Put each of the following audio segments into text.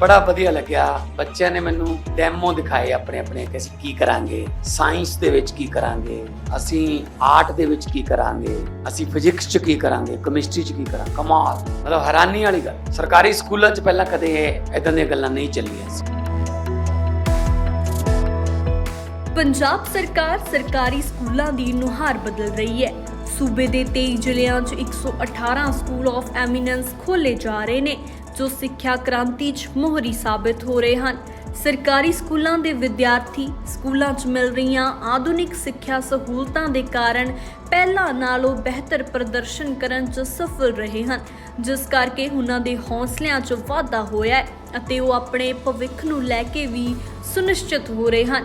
ਬੜਾ ਵਧੀਆ ਲੱਗਿਆ। ਬੱਚਿਆਂ ਨੇ ਮੈਨੂੰ ਡੈਮੋ ਦਿਖਾਏ ਆਪਣੇ ਆਪਣੇ ਕਿ ਅਸੀਂ ਕੀ ਕਰਾਂਗੇ ਸਾਇੰਸ ਦੇ ਵਿੱਚ ਕੀ ਕਰਾਂਗੇ, ਅਸੀਂ ਆਰਟ ਦੇ ਵਿੱਚ ਕੀ ਕਰਾਂਗੇ, ਅਸੀਂ ਫਿਜ਼ਿਕਸ 'ਚ ਕੀ ਕਰਾਂਗੇ ਕੈਮਿਸਟਰੀ 'ਚ ਕੀ ਕਰਾਂਗੇ। ਕਮਾਲ। ਮਤਲਬ ਹੈਰਾਨੀ ਵਾਲੀ ਗੱਲ। ਸਰਕਾਰੀ ਸਕੂਲਾਂ 'ਚ ਪਹਿਲਾਂ ਕਦੇ ਇਦਾਂ ਦੀਆਂ ਗੱਲਾਂ ਨਹੀਂ ਚੱਲੀਆਂ ਸੀ। ਪੰਜਾਬ ਸਰਕਾਰ ਸਰਕਾਰੀ ਸਕੂਲਾਂ ਦੀ ਨੁਹਾਰ ਬਦਲ ਰਹੀ ਹੈ। ਸੂਬੇ ਦੇ 23 ਜ਼ਿਲ੍ਹਿਆਂ 'ਚ 118 ਸਕੂਲ ਆਫ ਐਮੀਨੈਂਸ ਖੋਲੇ ਜਾ ਰਹੇ ਨੇ, ਜੋ ਸਿੱਖਿਆ ਕ੍ਰਾਂਤੀ 'ਚ ਮੋਹਰੀ ਸਾਬਤ ਹੋ ਰਹੇ ਹਨ। ਸਰਕਾਰੀ ਸਕੂਲਾਂ ਦੇ ਵਿਦਿਆਰਥੀ ਸਕੂਲਾਂ 'ਚ ਮਿਲ ਰਹੀਆਂ ਆਧੁਨਿਕ ਸਿੱਖਿਆ ਸਹੂਲਤਾਂ ਦੇ ਕਾਰਨ ਪਹਿਲਾਂ ਨਾਲੋਂ ਬਿਹਤਰ ਪ੍ਰਦਰਸ਼ਨ ਕਰਨ 'ਚ ਸਫਲ ਰਹੇ ਹਨ, ਜਿਸ ਕਰਕੇ ਉਹਨਾਂ ਦੇ ਹੌਸਲਿਆਂ 'ਚ ਵਾਧਾ ਹੋਇਆ ਹੈ ਅਤੇ ਉਹ ਆਪਣੇ ਭਵਿੱਖ ਨੂੰ ਲੈ ਕੇ ਵੀ ਸੁਨਿਸ਼ਚਿਤ ਹੋ ਰਹੇ ਹਨ।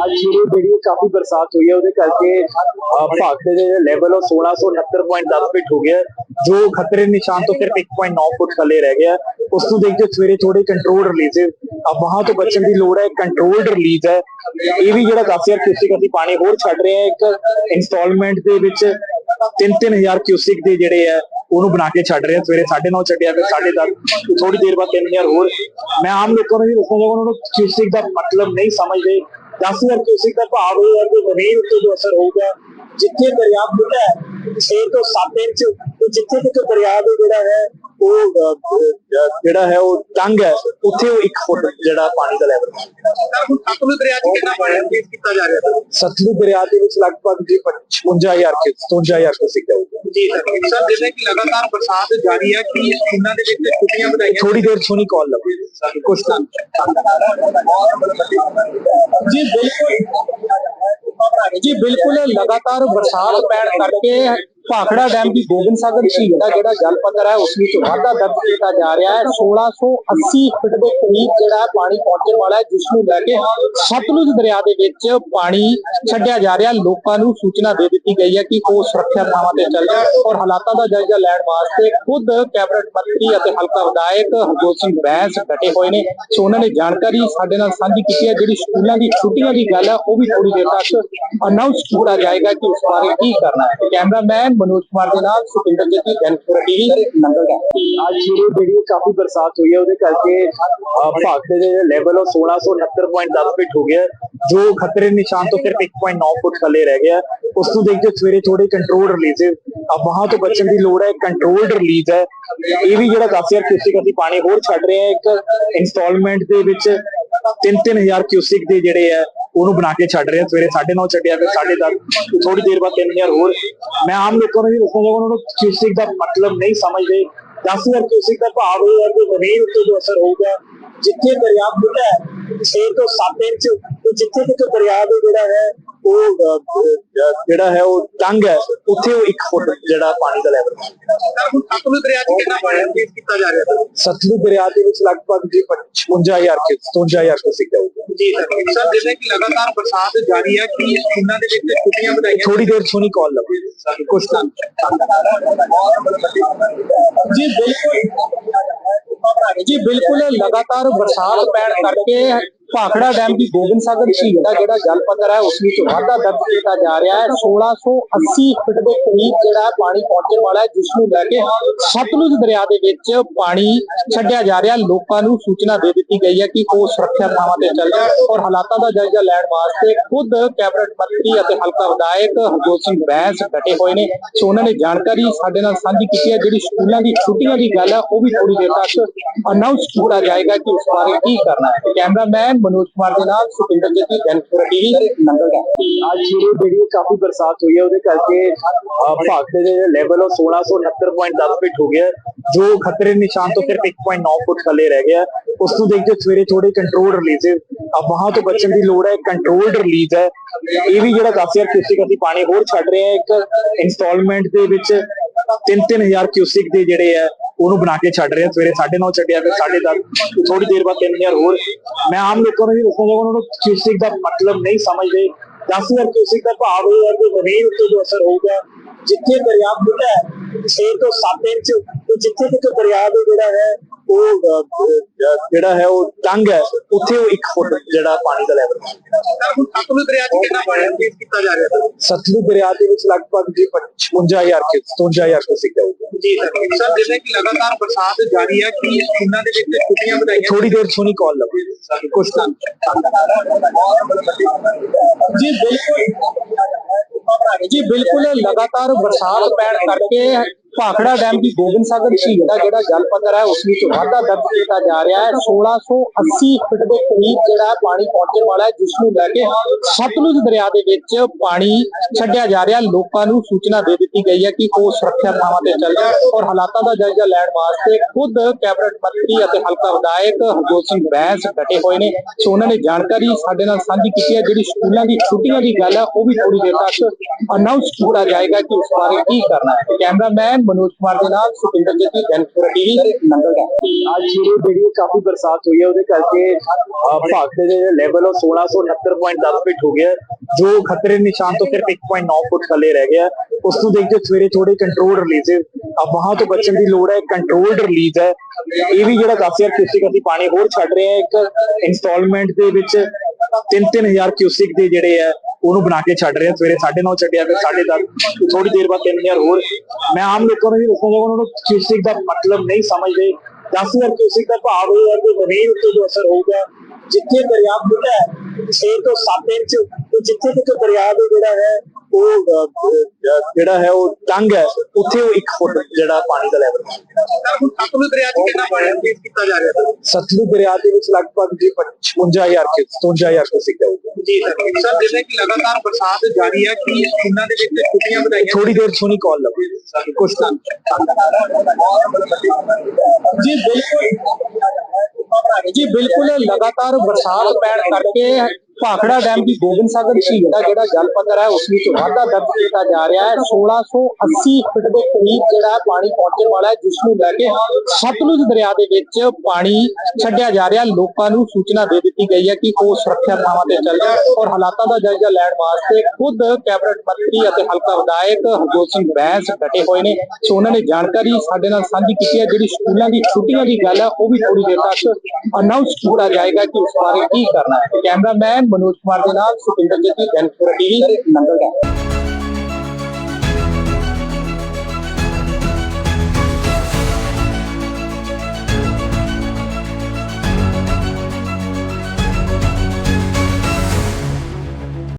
ਅੱਜ ਜਿਹੜੀ ਜਿਹੜੀ ਕਾਫੀ ਬਰਸਾਤ ਹੋਈ ਹੈ ਉਹਦੇ ਕਰਕੇ ਅਹ, ਦੇ ਲੈਵਲ ਉਹ 1669.10 ਫੀਟ ਹੋ ਗਿਆ ਜੋ ਖਤਰੇ ਨਿਸ਼ਾਨ ਤੋਂ ਸਿਰਫ 1.9 ਫੁੱਟ ਥੱਲੇ ਰਹਿ ਗਿਆ ਉਸ ਨੂੰ ਦੇਖਦੇ ਸਵੇਰੇ ਥੋੜੇ ਕੰਟਰੋਲ ਰਿਲੀਜ਼ ਅਬ ਵਹਾਂ ਤੋਂ ਬਚਣ ਦੀ ਲੋੜ ਹੈ ਕੰਟਰੋਲਡ ਰਿਲੀਜ਼ ਹੈ। ਇਹ ਵੀ ਜਿਹੜਾ 10000 ਕਿਊਸਿਕ ਅਸੀਂ ਪਾਣੀ ਹੋਰ ਛੱਡ ਰਹੇ ਹਾਂ ਇੱਕ ਇੰਸਟਾਲਮੈਂਟ ਦੇ ਵਿੱਚ 3-3000 ਕਿਊਸਿਕ ਦੇ ਜਿਹੜੇ ਆ ਉਹਨੂੰ ਬਣਾ ਕੇ ਛੱਡ ਰਹੇ ਹਾਂ। ਸਵੇਰੇ 9:30 ਛੱਡਿਆ ਫਿਰ 10:30 ਥੋੜੀ ਦੇਰ ਬਾਅਦ 3000 ਹੋਰ। ਮੈਂ ਆਮ ਲੋਕਾਂ ਨੂੰ ਵੀ ਦੱਸਣਾ ਚਾਹਾਂਗਾ ਉਹਨਾਂ ਨੂੰ ਕਿਊਸਿਕ ਦਾ ਮਤਲਬ ਨਹੀਂ ਸਮਝਦੇ। 10000 ਕਿਊਸਿਕ ਦਾ ਭਾਵ ਇਹ ਹੈ ਕਿ ਜ਼ਮੀਨ ਉੱਤੇ ਜੋ ਅਸਰ ਹੋਊਗਾ ਜਿੱਥੇ ਦਰਿਆ ਖੁੱਲ੍ਹਾ ਹੈ 6 ਤੋਂ 7 ਇੰਚ ਤੇ ਜਿੱਥੇ ਕਿਤੇ ਦਰਿਆ ਦੇ ਜਿਹੜਾ ਹੈ ਉਹ ਜਿਹੜਾ ਹੈ ਉਹ ਤੰਗ ਹੈ ਉੱਥੇ ਉਹ 1 ਫੁੱਟ ਜਿਹੜਾ ਪਾਣੀ ਦਾ ਲੈਵਲ ਸਤਲੁਜ ਦਰਿਆ 'ਚ ਕਿੰਨਾ ਪਾਣੀ ਕੀਤਾ ਜਾ ਰਿਹਾ? ਹੈ ਸਤਲੁਜ ਦਰਿਆ ਦੇ ਵਿੱਚ ਲਗਭਗ ਜੀ 55000 ਕਿ 57000 ਕਿਊਸਿਕ ਜਾਊਗਾ ਜੀ ਸਰ ਸਰ ਜਿਵੇਂ ਕਿ ਲਗਾਤਾਰ ਬਰਸਾਤ ਜਾਰੀ ਹੈ ਕਿ ਸਕੂਲਾਂ ਦੇ ਵਿੱਚ ਛੁੱਟੀਆਂ ਵਧਾਈਆਂ ਥੋੜੀ ਦੇਰ ਸੁਣੀ ਕਾਲ ਲਓ। ਕੁਛ ਤਾਂ ਜੀ ਬਿਲਕੁਲ। ਜੀ ਬਿਲਕੁਲ ਲਗਾਤਾਰ ਬਰਸਾਤ ਪੈਣ ਕਰਕੇ ਭਾਖੜਾ ਡੈਮ ਦੀ ਗੋਬਿੰਦ ਸਾਗਰ ਝੀਲ ਦਾ ਜਿਹੜਾ ਜਲ ਪੱਧਰ ਹੈ, ਉਸ ਵਿੱਚ ਵਾਧਾ ਦਰਜ ਕੀਤਾ ਜਾ ਰਿਹਾ ਹੈ। 1680 ਫੁੱਟ ਦੇ ਕਰੀਬ ਜਿਹੜਾ ਪਾਣੀ ਪਹੁੰਚਣ ਵਾਲਾ ਹੈ, ਜਿਸ ਨੂੰ ਲੈ ਕੇ ਸਤਲੁਜ ਦਰਿਆ ਦੇ ਵਿੱਚ ਪਾਣੀ ਛੱਡਿਆ ਜਾ ਰਿਹਾ। ਲੋਕਾਂ ਨੂੰ ਸੂਚਨਾ ਦੇ ਦਿੱਤੀ ਗਈ ਹੈ ਕਿ ਉਹ ਸੁਰੱਖਿਆ ਥਾਵਾਂ ਤੇ ਚੱਲ ਜਾਣ ਔਰ ਹਾਲਾਤਾਂ ਦਾ ਜਾਇਜ਼ਾ ਲੈਣ ਵਾਸਤੇ ਖੁਦ ਕੈਬਨਿਟ ਮੰਤਰੀ ਅਤੇ ਹਲਕਾ ਵਿਧਾਇਕ ਹਰਜੋਤ ਸਿੰਘ ਬੈਂਸ ਡਟੇ ਹੋਏ ਨੇ। ਸੋ ਉਹਨਾਂ ਨੇ ਜਾਣਕਾਰੀ ਸਾਡੇ ਨਾਲ ਸਾਂਝੀ ਕੀਤੀ ਹੈ। ਜਿਹੜੀ ਸਕੂਲਾਂ ਦੀ ਛੁੱਟੀਆਂ ਦੀ ਗੱਲ ਹੈ, ਉਹ ਵੀ ਥੋੜੀ ਦੇਰ ਤੱਕ ਅਨਾਉਂਸ ਕੀਤਾ ਜਾਏਗਾ ਕਿ ਉਸ ਬਾਰੇ ਕੀ ਕਰਨਾ ਹੈ। ਕੈਮਰਾਮੈਨ ਮਨੋਜ ਕੁਮਾਰ ਦੇ ਨਾਲ ਸੁਪਿੰਦਰ ਜੱਤੀ ਜਨਪੁਰ ਟੀਵੀ ਨੰਗਲਡਾ ਅੱਜ ਜਿਹੜੀ ਜਿਹੜੀ ਕਾਫੀ ਬਰਸਾਤ ਹੋਈ ਹੈ ਉਹਦੇ ਕਰਕੇ ਅਹ, ਭਾਖੜੇ ਦੇ ਲੈਵਲ ਉਹ 1669.10 ਫੀਟ ਹੋ ਗਿਆ। ਜੋ ਖਤਰੇ ਨਿਸ਼ਾਨ ਤੋਂ ਸਿਰਫ 1.9 ਫੁੱਟ ਥੱਲੇ ਰਹਿ ਗਿਆ। ਉਸ ਨੂੰ ਦੇਖਦੇ ਸਵੇਰੇ ਥੋੜੇ ਕੰਟਰੋਲ ਰਿਲੀਜ਼ ਅਬ ਵਹਾਂ ਤੋਂ ਬਚਣ ਦੀ ਲੋੜ ਹੈ ਕੰਟਰੋਲਡ ਰਿਲੀਜ਼ ਹੈ। ਇਹ ਵੀ ਜਿਹੜਾ 10000 ਕਿਊਸਿਕ ਅਸੀਂ ਪਾਣੀ ਹੋਰ ਛੱਡ ਰਹੇ ਹਾਂ। ਇੱਕ ਇੰਸਟਾਲਮੈਂਟ ਦੇ ਵਿੱਚ 3-3000 ਕਿਊਸਿਕ ਦੇ ਜਿਹੜੇ ਆ ਉਹਨੂੰ ਬਣਾ ਕੇ ਛੱਡ ਰਿਹਾ ਹਾਂ ਸਵੇਰੇ 9:30 ਛੱਡਿਆ, ਫਿਰ 10:30 ਥੋੜੀ ਦੇਰ ਬਾਅਦ 3000 ਹੋਰ। ਮੈਂ ਆਮ ਲੋਕਾਂ ਨੂੰ ਵੀ ਦੱਸਣਾ ਚਾਹਾਂਗਾ ਉਹਨਾਂ ਨੂੰ ਕਿਊਸਿਕ ਦਾ ਮਤਲਬ ਨਹੀਂ ਸਮਝਦੇ। 10000 ਕਿਊਸਿਕ ਦਾ ਭਾਵ ਇਹ ਹੈ ਕਿ ਜ਼ਮੀਨ ਉੱਤੇ ਜੋ ਅਸਰ ਹੋਊਗਾ ਜਿੱਥੇ ਦਰਿਆ ਖੁੱਲ੍ਹਾ ਹੈ 6 ਤੋਂ 7 ਇੰਚ ਤੇ ਜਿੱਥੇ ਕਿਤੇ ਦਰਿਆ ਦੇ ਜਿਹੜਾ ਹੈ ਉਹ ਜਿਹੜਾ ਹੈ ਉਹ ਤੰਗ ਹੈ ਉੱਥੇ ਉਹ 1 ਫੁੱਟ ਜਿਹੜਾ ਪਾਣੀ ਦਾ ਲੈਵਲ ਸਤਲੁਜ ਦਰਿਆ 'ਚ ਕਿੰਨਾ ਪਾਣੀ ਰਿਲੀਜ਼ ਕੀਤਾ ਜਾ ਰਿਹਾ ਹੈ। ਸਤਲੁਜ ਦਰਿਆ ਦੇ ਵਿੱਚ ਲਗਭਗ ਜੀ 55000 ਕਿ 55000 ਕਿਊਸਿਕ ਜਾਊਗਾ ਜੀ ਸਰ ਜਿਵੇਂ ਕਿ ਲਗਾਤਾਰ ਬਰਸਾਤ ਜਾਰੀ ਹੈ ਕਿ ਸਕੂਲਾਂ ਦੇ ਵਿੱਚ ਛੁੱਟੀਆਂ ਵਧਾਈਆਂ? ਥੋੜੀ ਦੇਰ ਸੁਣੀ ਕਾਲ ਲਓ ਕੁਛ ਤਾਂ ਜੀ ਬਿਲਕੁਲ। ਜੀ ਬਿਲਕੁਲ ਲਗਾਤਾਰ ਬਰਸਾਤ ਪੈਣ ਕਰਕੇ ਭਾਖੜਾ ਡੈਮ ਦੀ ਗੋਬਿੰਦ ਸਾਗਰ ਝੀਲ ਦਾ ਜਿਹੜਾ ਜਲ ਪੱਧਰ ਹੈ, ਉਸ ਵਿੱਚ ਵਾਧਾ ਦਰਜ ਕੀਤਾ ਜਾ ਰਿਹਾ ਹੈ। 1680 ਫੁੱਟ ਦੇ ਕਰੀਬ ਜਿਹੜਾ ਪਾਣੀ ਪਹੁੰਚਣ ਵਾਲਾ ਹੈ, ਜਿਸ ਨੂੰ ਲੈ ਕੇ ਸਤਲੁਜ ਦਰਿਆ ਦੇ ਵਿੱਚ ਪਾਣੀ ਛੱਡਿਆ ਜਾ ਰਿਹਾ। ਲੋਕਾਂ ਨੂੰ ਸੂਚਨਾ ਦੇ ਦਿੱਤੀ ਗਈ ਹੈ ਕਿ ਉਹ ਸੁਰੱਖਿਆ ਥਾਵਾਂ ਤੇ ਚੱਲ ਜਾਣ ਔਰ ਹਾਲਾਤਾਂ ਦਾ ਜਾਇਜ਼ਾ ਲੈਣ ਵਾਸਤੇ ਖੁਦ ਕੈਬਨਿਟ ਮੰਤਰੀ ਅਤੇ ਹਲਕਾ ਵਿਧਾਇਕ ਹਰਜੋਤ ਸਿੰਘ ਬੈਂਸ ਡਟੇ ਹੋਏ ਨੇ। ਸੋ ਉਹਨਾਂ ਨੇ ਜਾਣਕਾਰੀ ਸਾਡੇ ਨਾਲ ਸਾਂਝੀ ਕੀਤੀ ਹੈ। ਜਿਹੜੀ ਸਕੂਲਾਂ ਦੀ ਛੁੱਟੀਆਂ ਦੀ ਗੱਲ ਹੈ, ਉਹ ਵੀ ਥੋੜੀ ਦੇਰ ਤੱਕ ਅਨਾਉਂਸ ਕੀਤਾ ਜਾਏਗਾ ਕਿ ਉਸ ਬਾਰੇ ਕੀ ਕਰਨਾ ਹੈ। ਕੈਮਰਾਮੈਨ ਮਨੋਜ ਕੁਮਾਰ ਦੇ ਨਾਲ ਸੁਪਿੰਦਰ ਜੱਤੀ ਜਨਪੁਰ ਟੀਵੀ ਨੰਗਲਡਾ ਅੱਜ ਜਿਹੜੀ ਕਾਫੀ ਬਰਸਾਤ ਹੋਈ ਹੈ ਉਹਦੇ ਕਰਕੇ ਅਹ, ਦੇ ਲੈਵਲ ਉਹ 1669.10 ਫੀਟ ਹੋ ਗਿਆ ਜੋ ਖਤਰੇ ਨਿਸ਼ਾਨ ਤੋਂ ਸਿਰਫ 1.9 ਫੁੱਟ ਥੱਲੇ ਰਹਿ ਗਿਆ। ਉਸ ਨੂੰ ਦੇਖਦੇ ਸਵੇਰੇ ਥੋੜੇ ਕੰਟਰੋਲ ਰਿਲੀਜ਼ ਹੈ। ਵਹਾਂ ਤੋਂ ਬਚਣ ਦੀ ਲੋੜ ਹੈ ਕੰਟਰੋਲਡ ਰਿਲੀਜ਼ ਹੈ। ਇਹ ਵੀ ਜਿਹੜਾ ਕਾਫੀ ਕਿਊਸਿਕ ਅਸੀਂ ਪਾਣੀ ਹੋਰ ਛੱਡ ਰਹੇ ਹਾਂ ਇੱਕ ਇੰਸਟਾਲਮੈਂਟ ਦੇ ਵਿੱਚ 3-3000 ਕਿਊਸਿਕ ਦੇ ਜਿਹੜੇ ਆ ਉਹਨੂੰ ਬਣਾ ਕੇ ਛੱਡ ਰਹੇ ਹਾਂ ਸਵੇਰੇ 9:30 ਛੱਡਿਆ ਫਿਰ 10:30 ਥੋੜੀ ਦੇਰ ਬਾਅਦ 3000 ਹੋਰ ਮੈਂ ਆਮ ਲੋਕਾਂ ਨੂੰ ਵੀ ਦੱਸਣਾ ਚਾਹਾਂਗਾ ਉਹਨਾਂ ਨੂੰ ਕਿਊਸਿਕ ਦਾ ਮਤਲਬ ਨਹੀਂ ਸਮਝਦੇ। 10000 ਕਿਊਸਿਕ ਦਾ ਭਾਵ ਇਹ ਹੈ ਕਿ ਜ਼ਮੀਨ ਉੱਤੇ ਜੋ ਅਸਰ ਹੋਊਗਾ, ਜਿੱਥੇ ਦਰਿਆ ਖੁੱਲ੍ਹਾ ਹੈ 6 ਤੋਂ 7 ਇੰਚ, ਤੇ ਜਿੱਥੇ ਕਿਤੇ ਦਰਿਆ ਦੇ ਜਿਹੜਾ ਹੈ ਉਹ ਜਿਹੜਾ ਹੈ ਉਹ ਤੰਗ ਹੈ। ਉੱਥੇ ਉਹ 1 ਫੁੱਟ ਜਿਹੜਾ ਪਾਣੀ ਦਾ ਲੈਵਲ ਸਤਲੁਜ ਦਰਿਆ 'ਚ ਕਿੰਨਾ ਪਾਣੀ ਰਿਲੀਜ਼ ਕੀਤਾ ਜਾ ਰਿਹਾ ਸਤਲੁਜ ਦਰਿਆ ਦੇ ਵਿੱਚ ਲਗਭਗ ਜੀ 55000 ਕਿ 55000 ਕਿਊਸਿਕ ਜਾਊਗਾ ਜੀ ਸਰ। ਜਿਵੇਂ ਕਿ ਲਗਾਤਾਰ ਬਰਸਾਤ ਜਾਰੀ ਹੈ ਕਿ ਸਕੂਲਾਂ ਦੇ ਵਿੱਚ ਛੁੱਟੀਆਂ ਵਧਾਈਆਂ ਥੋੜੀ ਦੇਰ ਸੁਣੀ ਕਾਲ ਲਓ ਕੁਛ ਤਾਂ ਜੀ ਬਿਲਕੁਲ। ਜੀ ਬਿਲਕੁਲ ਲਗਾਤਾਰ ਬਰਸਾਤ ਪੈਣ ਕਰਕੇ ਭਾਖੜਾ ਡੈਮ ਦੀ ਗੋਬਿੰਦ ਸਾਗਰ ਝੀਲ ਦਾ ਜਿਹੜਾ ਜਲ ਪੱਧਰ ਹੈ, ਉਸ ਵਿੱਚ ਵਾਧਾ ਦਰਜ ਕੀਤਾ ਜਾ ਰਿਹਾ ਹੈ। 1680 ਫੁੱਟ ਦੇ ਕਰੀਬ ਜਿਹੜਾ ਪਾਣੀ ਪਹੁੰਚਣ ਵਾਲਾ ਹੈ, ਜਿਸ ਨੂੰ ਲੈ ਕੇ ਸਤਲੁਜ ਦਰਿਆ ਦੇ ਵਿੱਚ ਪਾਣੀ ਛੱਡਿਆ ਜਾ ਰਿਹਾ। ਲੋਕਾਂ ਨੂੰ ਸੂਚਨਾ ਦੇ ਦਿੱਤੀ ਗਈ ਹੈ ਕਿ ਉਹ ਸੁਰੱਖਿਆ ਥਾਵਾਂ ਤੇ ਚੱਲ ਜਾਣ ਔਰ ਹਾਲਾਤਾਂ ਦਾ ਜਾਇਜ਼ਾ ਲੈਣ ਵਾਸਤੇ ਖੁਦ ਕੈਬਨਿਟ ਮੰਤਰੀ ਅਤੇ ਹਲਕਾ ਵਿਧਾਇਕ ਹਰਜੋਤ ਸਿੰਘ ਬੈਂਸ ਡਟੇ ਹੋਏ ਨੇ। ਸੋ ਉਹਨਾਂ ਨੇ ਜਾਣਕਾਰੀ ਸਾਡੇ ਨਾਲ ਸਾਂਝੀ ਕੀਤੀ ਹੈ। ਜਿਹੜੀ ਸਕੂਲਾਂ ਦੀ ਛੁੱਟੀਆਂ ਦੀ ਗੱਲ ਹੈ, ਉਹ ਵੀ ਥੋੜੀ ਦੇਰ ਤੱਕ ਅਨਾਉਂਸ ਕੀਤਾ ਜਾਏਗਾ ਕਿ ਉਸ ਬਾਰੇ ਕੀ ਕਰਨਾ ਹੈ। ਕੈਮਰਾਮੈਨ ਮਨੋਜ ਕੁਮਾਰ ਦੇ ਨਾਲ ਸੁਪਿੰਦਰ ਜੱਤੀ ਜਨਪੁਰ ਟੀਵੀ ਨੰਗਲਡਾ ਅੱਜ ਜਿਹੜੀ ਜਿਹੜੀ ਕਾਫੀ ਬਰਸਾਤ ਹੋਈ ਹੈ ਉਹਦੇ ਕਰਕੇ ਅਹ, ਦੇ ਲੈਵਲ ਉਹ 1669.10 ਫੀਟ ਹੋ ਗਿਆ ਜੋ ਖਤਰੇ ਨਿਸ਼ਾਨ ਤੋਂ ਸਿਰਫ 1.9 ਫੁੱਟ ਥੱਲੇ ਰਹਿ ਗਿਆ ਉਸ ਨੂੰ ਦੇਖਦੇ ਸਵੇਰੇ ਥੋੜੇ ਕੰਟਰੋਲ ਰਿਲੀਜ਼ ਹੈ। ਵਹਾਂ ਤੋਂ ਬਚਣ ਦੀ ਲੋੜ ਹੈ ਕੰਟਰੋਲਡ ਰਿਲੀਜ਼ ਹੈ। ਇਹ ਵੀ ਜਿਹੜਾ ਕਾਫੀ ਕਿਊਸਿਕ ਅਸੀਂ ਪਾਣੀ ਹੋਰ ਛੱਡ ਰਹੇ ਹਾਂ। ਇੱਕ ਇੰਸਟਾਲਮੈਂਟ ਦੇ ਵਿੱਚ 3-3000 ਕਿਊਸਿਕ ਦੇ ਜਿਹੜੇ ਆ ਉਹਨੂੰ ਬਣਾ ਕੇ ਛੱਡ ਰਿਹਾ ਹਾਂ ਸਵੇਰੇ 9:30 ਛੱਡਿਆ, ਫਿਰ 10:30 ਥੋੜੀ ਦੇਰ ਬਾਅਦ 3000 ਹੋਰ। ਮੈਂ ਆਮ ਲੋਕਾਂ ਨੂੰ ਵੀ ਦੱਸਣਾ ਚਾਹਾਂਗਾ, ਉਹਨਾਂ ਨੂੰ ਕਿਊਸਿਕ ਦਾ ਮਤਲਬ ਨਹੀਂ ਸਮਝਦੇ। 10000 ਕਿਊਸਿਕ ਦਾ ਭਾਵ ਇਹ ਹੈ ਕਿ ਜ਼ਮੀਨ ਉੱਤੇ ਜੋ ਅਸਰ ਹੋਊਗਾ, ਜਿੱਥੇ ਦਰਿਆ ਖੁੱਲ੍ਹਾ ਹੈ 6 ਤੋਂ 7 ਇੰਚ, ਤੇ ਜਿੱਥੇ ਕਿਤੇ ਦਰਿਆ ਦੇ ਜਿਹੜਾ ਹੈ ਉਹ ਅਹ, ਜਿਹੜਾ ਹੈ ਉਹ ਤੰਗ ਹੈ ਉੱਥੇ ਉਹ 1 ਫੁੱਟ ਜਿਹੜਾ ਪਾਣੀ ਦਾ ਲੈਵਲ ਸਤਲੁਜ ਦਰਿਆ 'ਚ ਕਿੰਨਾ ਪਾਣੀ ਰਿਲੀਜ਼ ਕੀਤਾ ਜਾ ਰਿਹਾ ਸਤਲੁਜ ਦਰਿਆ ਦੇ ਵਿੱਚ ਲਗਭਗ ਜੀ 55000 ਕਿ 55000 ਕਿਊਸਿਕ ਜਾਊਗਾ ਜੀ ਸਰ ਸਰ ਜਿਵੇਂ ਕਿ ਲਗਾਤਾਰ ਬਰਸਾਤ ਜਾਰੀ ਹੈ ਕਿ ਸਕੂਲਾਂ ਦੇ ਵਿੱਚ ਛੁੱਟੀਆਂ ਵਧਾਈਆਂ ਥੋੜੀ ਦੇਰ ਸੁਣੀ ਕਾਲ ਲਓ। ਕੁਛ ਤਾਂ ਜੀ ਬਿਲਕੁਲ। ਜੀ ਬਿਲਕੁਲ ਲਗਾਤਾਰ ਬਰਸਾਤ ਪੈਣ ਕਰਕੇ ਭਾਖੜਾ ਡੈਮ ਦੀ ਗੋਬਿੰਦ ਸਾਗਰ ਝੀਲ ਦਾ ਜਿਹੜਾ ਜਲ ਪੱਧਰ ਹੈ, ਉਸ ਵਿੱਚ ਵਾਧਾ ਦਰਜ ਕੀਤਾ ਜਾ ਰਿਹਾ ਹੈ। 1680 ਫੁੱਟ ਦੇ ਕਰੀਬ ਜਿਹੜਾ ਪਾਣੀ ਪਹੁੰਚਣ ਵਾਲਾ ਹੈ, ਜਿਸ ਨੂੰ ਲੈ ਕੇ ਸਤਲੁਜ ਦਰਿਆ ਦੇ ਵਿੱਚ ਪਾਣੀ ਛੱਡਿਆ ਜਾ ਰਿਹਾ। ਲੋਕਾਂ ਨੂੰ ਸੂਚਨਾ ਦੇ ਦਿੱਤੀ ਗਈ ਹੈ ਕਿ ਉਹ ਸੁਰੱਖਿਆ ਥਾਵਾਂ ਤੇ ਚੱਲ ਜਾਣ ਔਰ ਹਾਲਾਤਾਂ ਦਾ ਜਾਇਜ਼ਾ ਲੈਣ ਵਾਸਤੇ ਖੁਦ ਕੈਬਨਿਟ ਮੰਤਰੀ ਅਤੇ ਹਲਕਾ ਵਿਧਾਇਕ ਹਰਜੋਤ ਸਿੰਘ ਬੈਂਸ ਡਟੇ ਹੋਏ ਨੇ। ਸੋ ਉਹਨਾਂ ਨੇ ਜਾਣਕਾਰੀ ਸਾਡੇ ਨਾਲ ਸਾਂਝੀ ਕੀਤੀ ਹੈ। ਜਿਹੜੀ ਸਕੂਲਾਂ ਦੀ ਛੁੱਟੀਆਂ ਦੀ ਗੱਲ ਹੈ, ਉਹ ਵੀ ਥੋੜੀ ਦੇਰ ਤੱਕ ਅਨਾਉਂਸ ਕੀਤਾ ਜਾਏਗਾ ਕਿ ਉਸ ਬਾਰੇ ਕੀ ਕਰਨਾ ਹੈ। ਕੈਮਰਾਮੈਨ ਮਨੋਜ ਕੁਮਾਰ ਦੇ ਨਾਲ ਸੁਖਿੰਦਰ ਜੱਤੀ ਜਨਪੁਰ ਟੀਵੀ ਨੰਗਲਡਾ